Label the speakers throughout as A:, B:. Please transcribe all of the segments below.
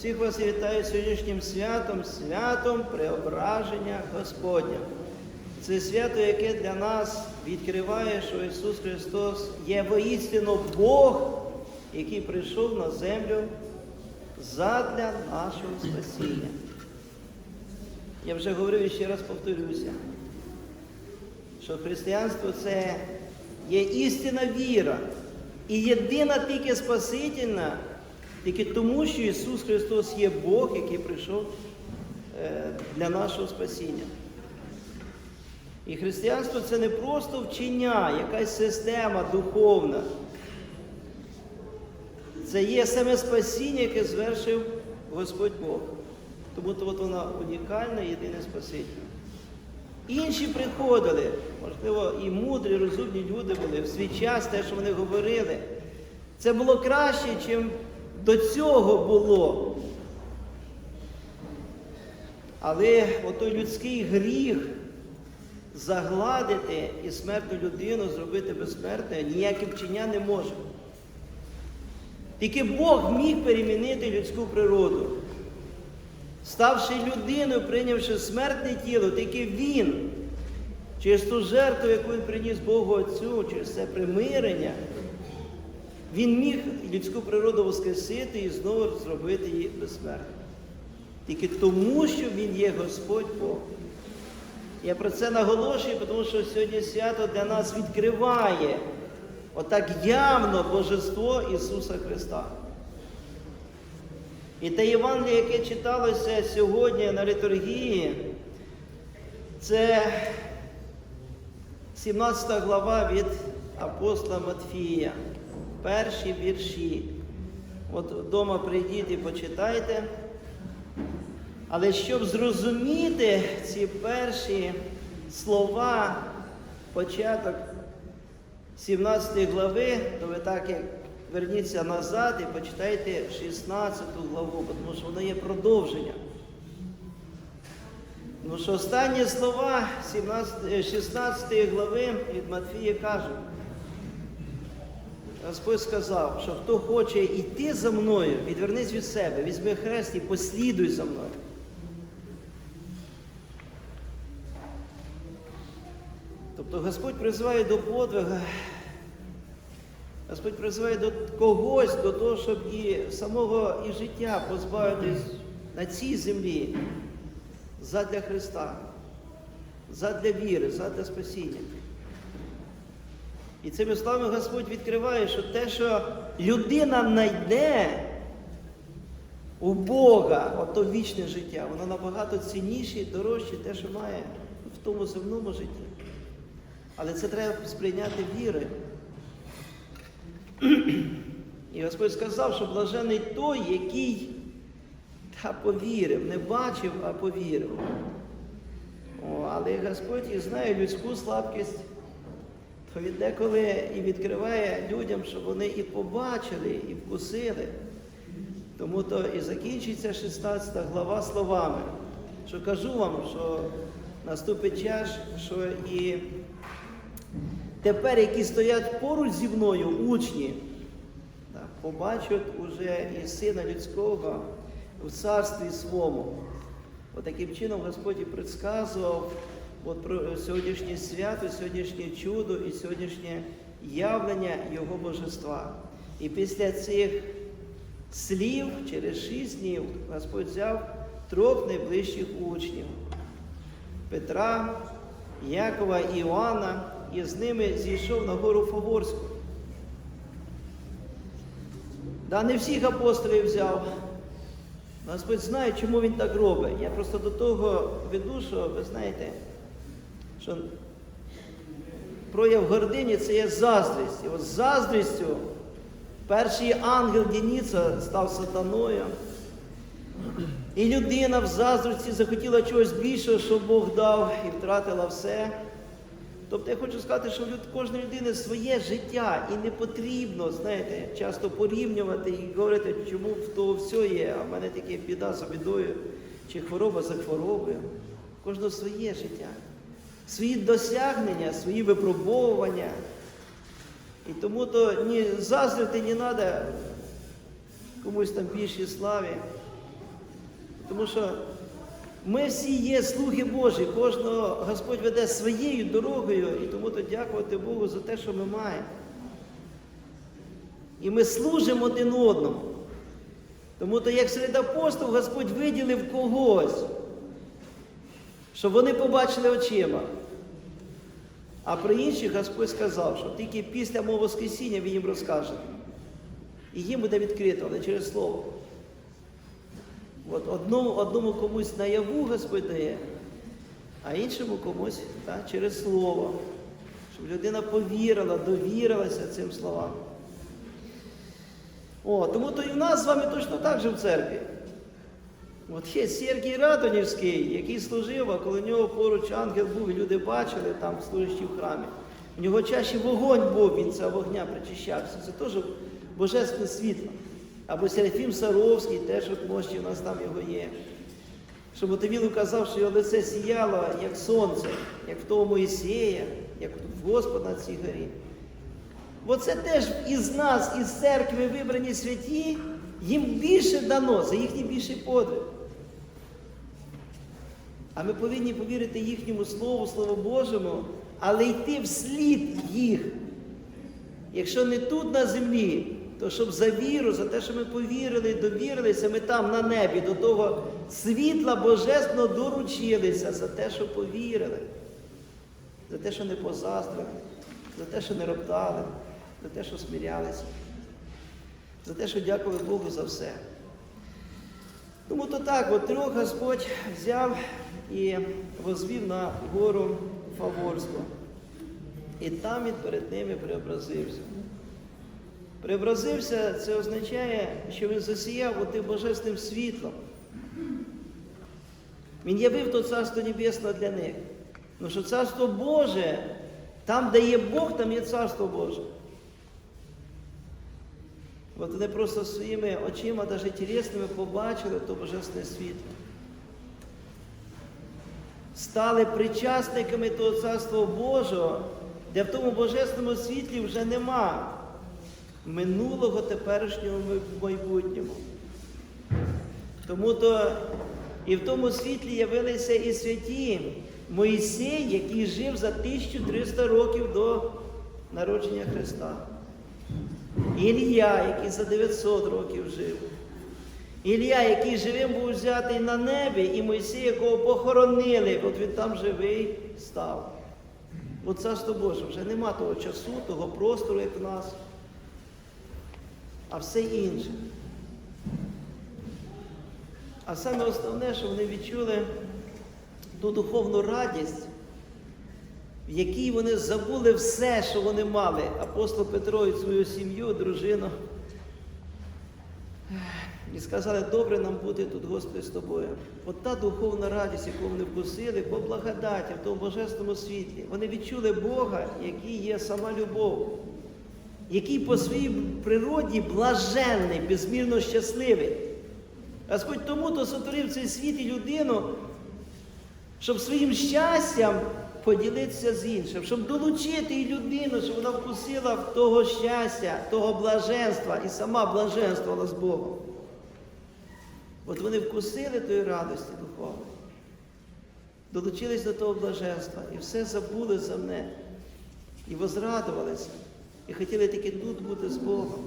A: Всіх вас вітаю сьогоднішнім святом, святом преображення Господня. Це свято, яке для нас відкриває, що Ісус Христос є воістину Бог, який прийшов на землю задля нашого спасіння. Я вже говорив і ще раз повторюся, що християнство це є істинна віра. І єдина тільки Спасительна, тільки тому, що Ісус Христос є Бог, який прийшов е, для нашого спасіння. І християнство це не просто вчення, якась система духовна. Це є саме спасіння, яке звершив Господь Бог. Тому то от вона унікальна, єдине спасіння. Інші приходили, можливо, і мудрі, розумні люди були в свій час, те, що вони говорили. Це було краще, ніж до цього було. Але отой людський гріх загладити і смертну людину зробити безсмертною ніяке вчення не може. Тільки Бог міг перемінити людську природу. Ставши людиною, прийнявши смертне тіло, тільки Він, через ту жертву, яку він приніс Богу Отцю, через це примирення, він міг людську природу воскресити і знову зробити її безсмертною. Тільки тому, що Він є Господь Бог. Я про це наголошую, тому що сьогодні свято для нас відкриває отак явно Божество Ісуса Христа. І те Євангеліє, яке читалося сьогодні на літургії, це 17 глава від апостола Матфія, перші вірші. От вдома прийдіть і почитайте. Але щоб зрозуміти ці перші слова, початок 17 глави, то ви так як верніться назад і почитайте 16 главу, тому що воно є продовження. Тому що останні слова 16 глави від Матфія кажуть, Господь сказав, що хто хоче йти за мною, відвернись від себе, візьми хрест і послідуй за мною. Тобто Господь призиває до подвига, Господь призиває до когось, до того, щоб і самого і життя позбавитись на цій землі задля Христа, задля віри, задля спасіння. І цими словами Господь відкриває, що те, що людина знайде у Бога, ото вічне життя, воно набагато цінніше і дорожче те, що має в тому земному житті. Але це треба сприйняти вірою. І Господь сказав, що блажений той, який та повірив, не бачив, а повірив. О, але Господь і знає людську слабкість, то він деколи і відкриває людям, щоб вони і побачили, і вкусили. Тому то і закінчиться 16 глава словами, що кажу вам, що наступить час, що і тепер, які стоять поруч зі мною, учні, так, побачать уже і Сина Людського в царстві своєму. От чином Господь і предсказував от про сьогоднішнє свято, сьогоднішнє чудо і сьогоднішнє явлення Його Божества. І після цих слів, через шість днів, Господь взяв трьох найближчих учнів Петра, Якова і Іоанна, і з ними зійшов на гору Фаворську. Да, не всіх апостолів взяв. Господь знає, чому він так робить. Я просто до того веду, що ви знаєте, що прояв гордині це є заздрість. І от заздрістю перший ангел Дініца став сатаною. І людина в заздрості захотіла чогось більшого, що Бог дав, і втратила все. Тобто я хочу сказати, що в кожної людини своє життя і не потрібно, знаєте, часто порівнювати і говорити, чому в того все є, а в мене таке біда за бідою, чи хвороба за хворобою. Кожного своє життя, свої досягнення, свої випробовування. І тому то ні заздрити не треба комусь там більшій славі. Тому що ми всі є слуги Божі, кожного Господь веде своєю дорогою, і тому то дякувати Богу за те, що ми маємо. І ми служимо один одному. Тому то, як серед апостолів Господь виділив когось, щоб вони побачили очима. А про інших Господь сказав, що тільки після мого Воскресіння він їм розкаже. І їм буде відкрито, але через Слово. От одному, одному комусь наяву Господь дає, а іншому комусь так, через Слово. Щоб людина повірила, довірилася цим словам. О, тому то і в нас з вами точно так же в церкві. От є Сергій Радонівський, який служив, а коли нього поруч ангел був, і люди бачили там служащі в храмі. У нього чаще вогонь був, він цього вогня причищався. Це теж божественне світло. Або Серафім Саровський, теж от мощі у нас там його є. Щоб Мотовілу казав, що його лице сіяло, як сонце, як в того Моїсея, як в Господа на цій горі. Бо це теж із нас, із церкви вибрані святі, їм більше дано за їхній більший подвиг. А ми повинні повірити їхньому Слову, Слову Божому, але йти вслід їх. Якщо не тут на землі, то щоб за віру, за те, що ми повірили, довірилися, ми там на небі до того світла божественного доручилися за те, що повірили, за те, що не позастрили, за те, що не роптали, за те, що смірялися, за те, що дякували Богу за все. Тому то так, от трьох Господь взяв і возвів на гору Фаворську. І там він перед ними преобразився. Преобразився, це означає, що він засіяв отим божественним світлом. Він явив то царство небесне для них. Ну що царство Боже, там, де є Бог, там є царство Боже. От вони просто своїми очима, навіть тілесними, побачили то божественне світло. Стали причасниками того царства Божого, де в тому божественному світлі вже нема минулого, теперішнього майбутнього. Тому то і в тому світлі явилися і святі Моїсей, який жив за 1300 років до народження Христа. Ілля, який за 900 років жив. Ілля, який живим був взятий на небі, і Мойсей, якого похоронили, от він там живий став. От царство Боже, вже нема того часу, того простору, як в нас, а все інше. А саме основне, що вони відчули ту духовну радість, в якій вони забули все, що вони мали. Апостол Петро і свою сім'ю, дружину. І сказали, добре нам бути тут, Господи, з тобою. От та духовна радість, яку вони вкусили, по благодаті, в тому божественному світлі. Вони відчули Бога, який є сама любов, який по своїй природі блаженний, безмірно щасливий. Господь тому то сотворив цей світ і людину, щоб своїм щастям поділитися з іншим, щоб долучити і людину, щоб вона вкусила того щастя, того блаженства і сама блаженствувала з Богом. От вони вкусили тої радості духовної, долучились до того блаженства і все забули за мене. І возрадувалися, і хотіли тільки тут бути з Богом,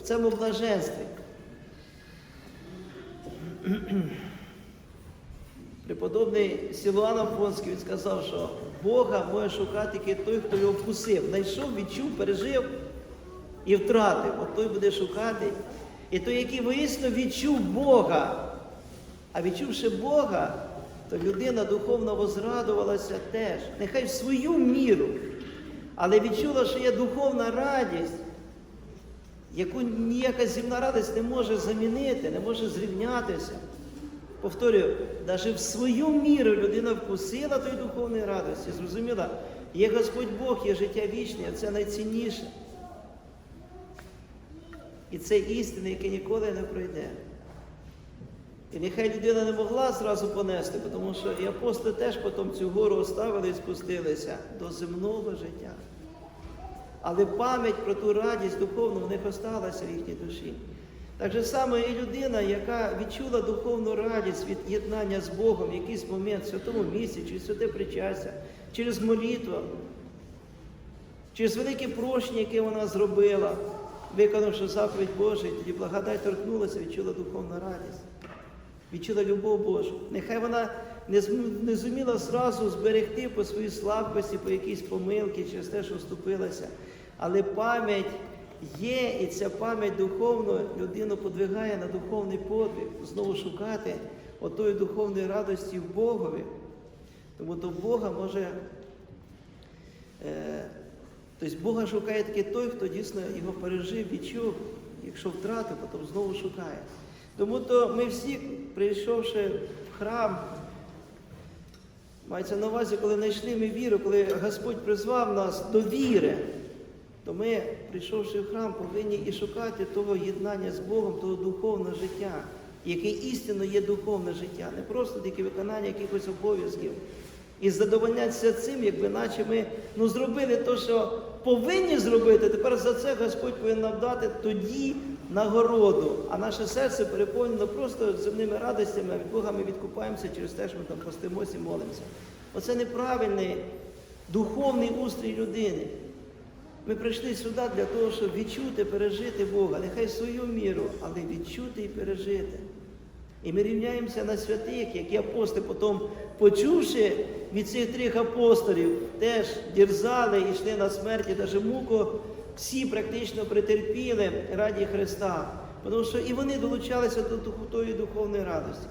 A: в цьому блаженстві. Преподобний Сілуан Афонський він сказав, що Бога може шукати тільки той, хто його вкусив. Знайшов, відчув, пережив і втратив. От той буде шукати. І той, який воїсно відчув Бога, а відчувши Бога, то людина духовно возрадувалася теж. Нехай в свою міру, але відчула, що є духовна радість, яку ніяка земна радість не може замінити, не може зрівнятися. Повторюю, навіть в свою міру людина вкусила тої духовної радості, зрозуміла, є Господь Бог, є життя вічне, а це найцінніше. І це істина, яке ніколи не пройде. І нехай людина не могла зразу понести, тому що і апостоли теж потім цю гору оставили і спустилися до земного життя. Але пам'ять про ту радість духовну в них осталася в їхній душі. Так же саме і людина, яка відчула духовну радість від єднання з Богом в якийсь момент в святому місці, через святе причастя, через молитву, через велике прощення, яке вона зробила, виконавши заповідь Божу, і тоді благодать торкнулася, відчула духовну радість, відчула любов Божу. Нехай вона не, зуміла зразу зберегти по своїй слабкості, по якійсь помилки, через те, що вступилася. Але пам'ять є, і ця пам'ять духовно людину подвигає на духовний подвиг, знову шукати отої духовної радості в Богові. Тому до Бога може. Е, тобто Бога шукає тільки той, хто дійсно його пережив, відчув, якщо втратив, потім знову шукає. Тому то ми всі, прийшовши в храм, мається на увазі, коли знайшли ми віру, коли Господь призвав нас до віри, то ми, прийшовши в храм, повинні і шукати того єднання з Богом, того духовного життя, яке істинно є духовне життя, не просто тільки виконання якихось обов'язків. І задовольнятися цим, якби наче ми ну, зробили те, що повинні зробити, тепер за це Господь повинен нам дати тоді нагороду. А наше серце переповнено просто земними радостями, а від Бога ми відкупаємося через те, що ми там постимося і молимося. Оце неправильний духовний устрій людини. Ми прийшли сюди для того, щоб відчути, пережити Бога, нехай свою міру, але відчути і пережити. І ми рівняємося на святих, які апостоли потім, почувши від цих трьох апостолів, теж дірзали і йшли на смерть, і навіть муку всі практично претерпіли раді Христа. Тому що і вони долучалися до тої духовної радості.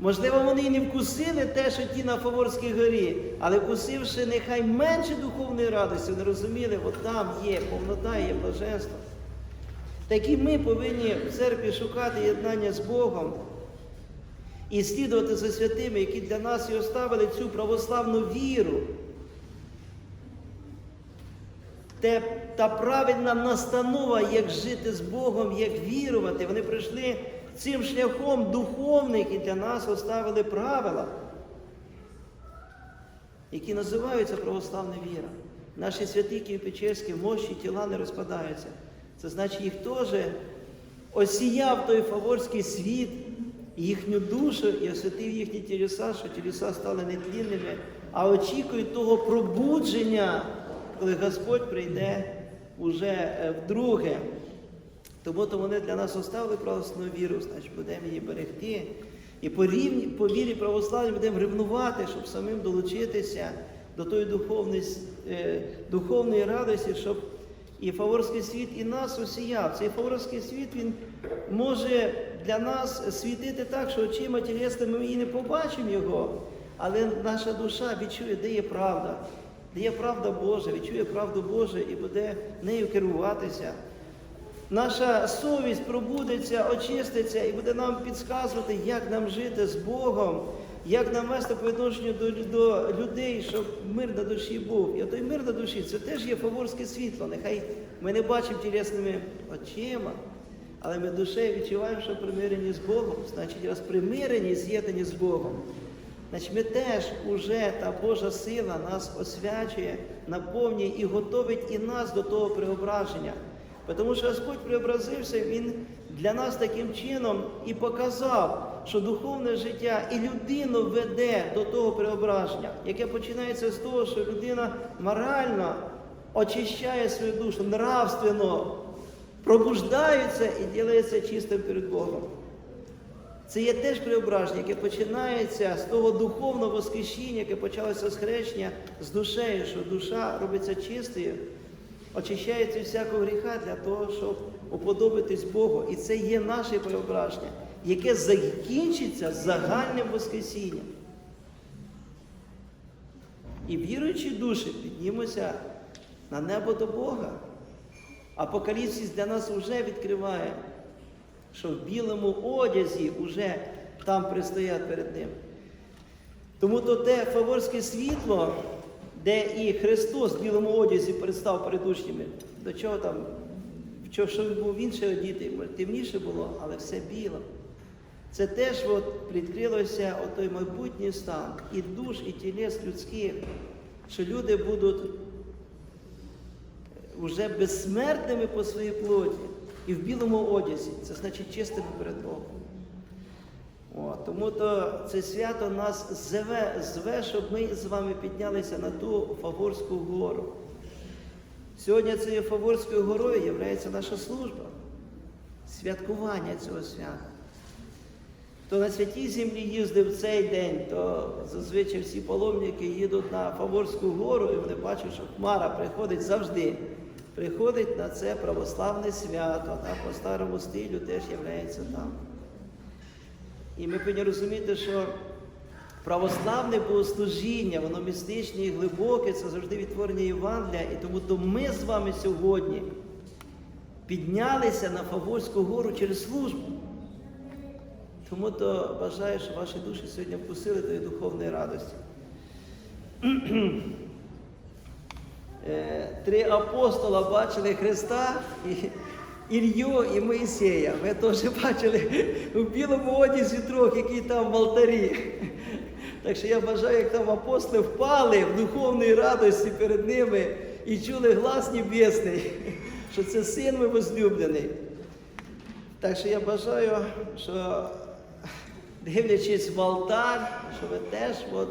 A: Можливо, вони і не вкусили те, що ті на Фаворській горі, але вкусивши нехай менше духовної радості, вони розуміли, от там є повнота, є блаженство. Так і ми повинні в церкві шукати єднання з Богом і слідувати за святими, які для нас і оставили цю православну віру. Те, та правильна настанова, як жити з Богом, як вірувати. Вони прийшли цим шляхом духовних і для нас оставили правила, які називаються православна віра. Наші святі Києво-Печерські мощі тіла не розпадаються. Це значить, їх теж осіяв той фаворський світ, їхню душу і освятив їхні тілеса, що тілеса стали нетлінними, а очікують того пробудження, коли Господь прийде уже е, вдруге. Тому то вони для нас оставили православну віру, значить будемо її берегти. І по, рівні, по вірі православній будемо ревнувати, щоб самим долучитися до тої духовної, е, духовної радості, щоб і Фаворський світ і нас осіяв. Цей Фаворський світ він може для нас світити так, що очима тілесними ми і не побачимо його, але наша душа відчує, де є правда, де є правда Божа, відчує правду Божу і буде нею керуватися. Наша совість пробудеться, очиститься і буде нам підказувати, як нам жити з Богом, як нам вести по відношенню до, до людей, щоб мир на душі був. І той мир на душі це теж є фаворське світло. Нехай ми не бачимо тілесними очима, але ми душею відчуваємо, що примирені з Богом. Значить, раз примирені, з'єднані з Богом. Значить, ми теж уже та Божа сила нас освячує, наповнює і готовить і нас до того преображення. Тому що Господь преобразився, Він для нас таким чином і показав, що духовне життя і людину веде до того преображення, яке починається з того, що людина морально очищає свою душу, нравственно пробуждається і ділається чистим перед Богом. Це є теж преображення, яке починається з того духовного воскрешіння, яке почалося з хрещення з душею, що душа робиться чистою, очищається всякого гріха для того, щоб уподобитись Богу. І це є наше преображення, яке закінчиться загальним воскресінням. І віруючі душі піднімуться на небо до Бога. Апокаліпсис для нас вже відкриває, що в білому одязі вже там пристоять перед ним. Тому то те фаворське світло, де і Христос в білому одязі представ перед учнями, до чого там, що він був інше одітий, темніше було, але все біло. Це теж от відкрилося той майбутній стан і душ, і тілес людських, що люди будуть вже безсмертними по своїй плоті. і в білому одязі. Це значить чистими перед Богом. Тому то це свято нас зве, зве, щоб ми з вами піднялися на ту Фаворську гору. Сьогодні цією Фаворською горою є наша служба, святкування цього свята. Хто на святій землі їздив цей день, то зазвичай всі паломники їдуть на Фаворську гору і вони бачать, що Хмара приходить завжди. Приходить на це православне свято, та по старому стилю теж являється там. І ми повинні розуміти, що православне богослужіння, воно містичне і глибоке, це завжди відтворення Євангелія. І тому то ми з вами сьогодні піднялися на Фаворську гору через службу. Тому то бажаю, щоб ваші душі сьогодні вкусили тої духовної радості. Е, Три апостола бачили Христа, і Ілью і Моїсея. Ви теж бачили у білому одязі трьох, який там в алтарі. Так що я бажаю, як там апостоли впали в духовній радості перед ними і чули глас небесний, що це син мій возлюблений. Так що я бажаю, що дивлячись в алтар, що ви теж от,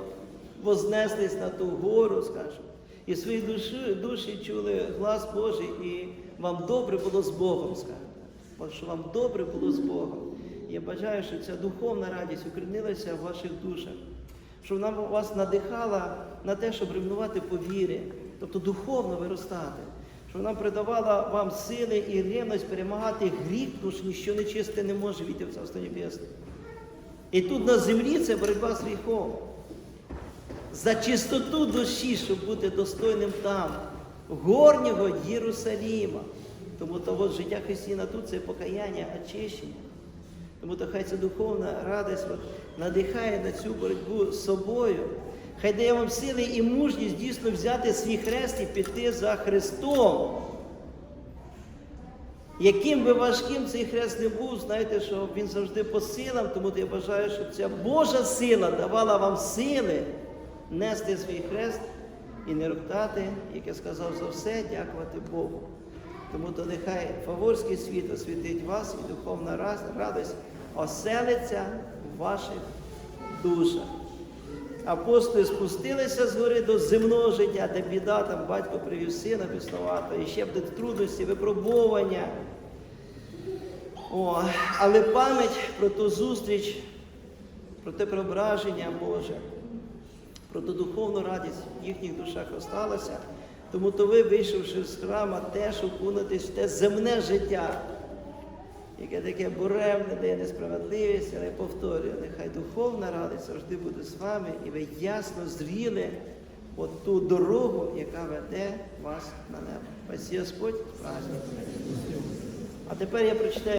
A: вознеслись на ту гору, скажімо, і в своїй душі, душі чули глас Божий, і вам добре було з Богом. Бо Що вам добре було з Богом. Я бажаю, що ця духовна радість укорінилася в ваших душах, щоб вона вас надихала на те, щоб ревнувати по вірі, тобто духовно виростати. Щоб вона придавала вам сили і рівність перемагати гріх, тому що ніщо нечисте не може війти в Царство Небесне. І тут на землі це боротьба з гріхом. За чистоту душі, щоб бути достойним там, горнього Єрусаліма. Тому того життя християна тут це покаяння, очищення. Тому то хай ця духовна радість надихає на цю боротьбу з собою. Хай дає вам сили і мужність дійсно взяти свій хрест і піти за Христом. Яким би важким цей хрест не був, знаєте, що він завжди по силам, тому я бажаю, щоб ця Божа сила давала вам сили нести свій хрест і не роптати, як я сказав, за все дякувати Богу. Тому то нехай Фаворський світ освітить вас і духовна радість оселиться в ваших душах. Апостоли спустилися з гори до земного життя, де біда, там батько привів сина біснувато, і ще буде трудності, випробування. О, але пам'ять про ту зустріч, про те преображення Боже, про ту духовну радість в їхніх душах осталася. Тому то ви, вийшовши з храма, теж окунетесь в те земне життя, яке таке буремне, де є несправедливість, але я повторюю, нехай духовна радість завжди буде з вами, і ви ясно зріли от ту дорогу, яка веде вас на небо. Ось Господь праздник. А тепер я прочитаю.